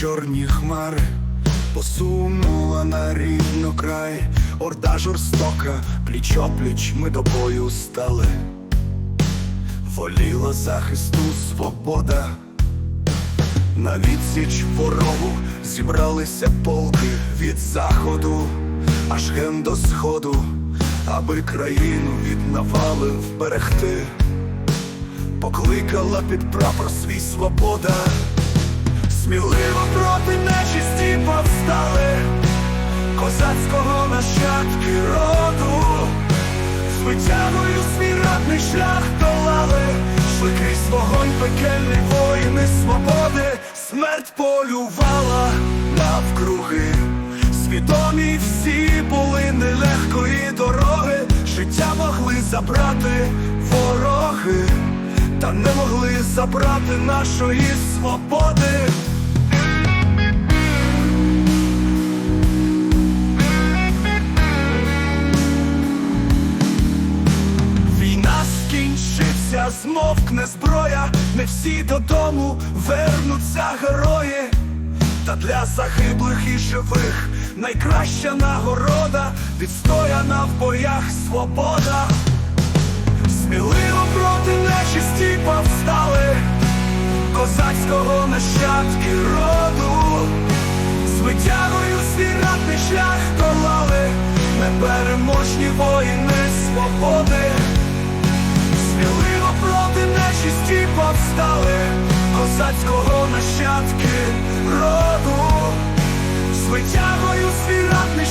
чорні хмари, посунула на рівно край, орда жорстока, пліч опліч ми до бою стали, воліла захисту свобода. На відсіч ворогу зібралися полки від заходу, аж ген до сходу, аби країну від навали вберегти, покликала під прапор свій свобода, сміливо проти нечисті повстали, козацького нащадки роду, з витягою свій радний шлях долали, крізь вогонь пекельний воїни свободи, смерть полювала навкруги, свідомі всі були нелегкої дороги, життя могли забрати вороги, та не могли забрати нашої свободи. Змовкне зброя, не всі додому вернуться герої. Та для загиблих і живих найкраща нагорода, відстояна в боях свобода. Сміливо проти нечисті повстали, козацького нащадки роду, з витягою свій шлях долали, непереможні воїни свободи. нащадки роду, звитягою свій радний.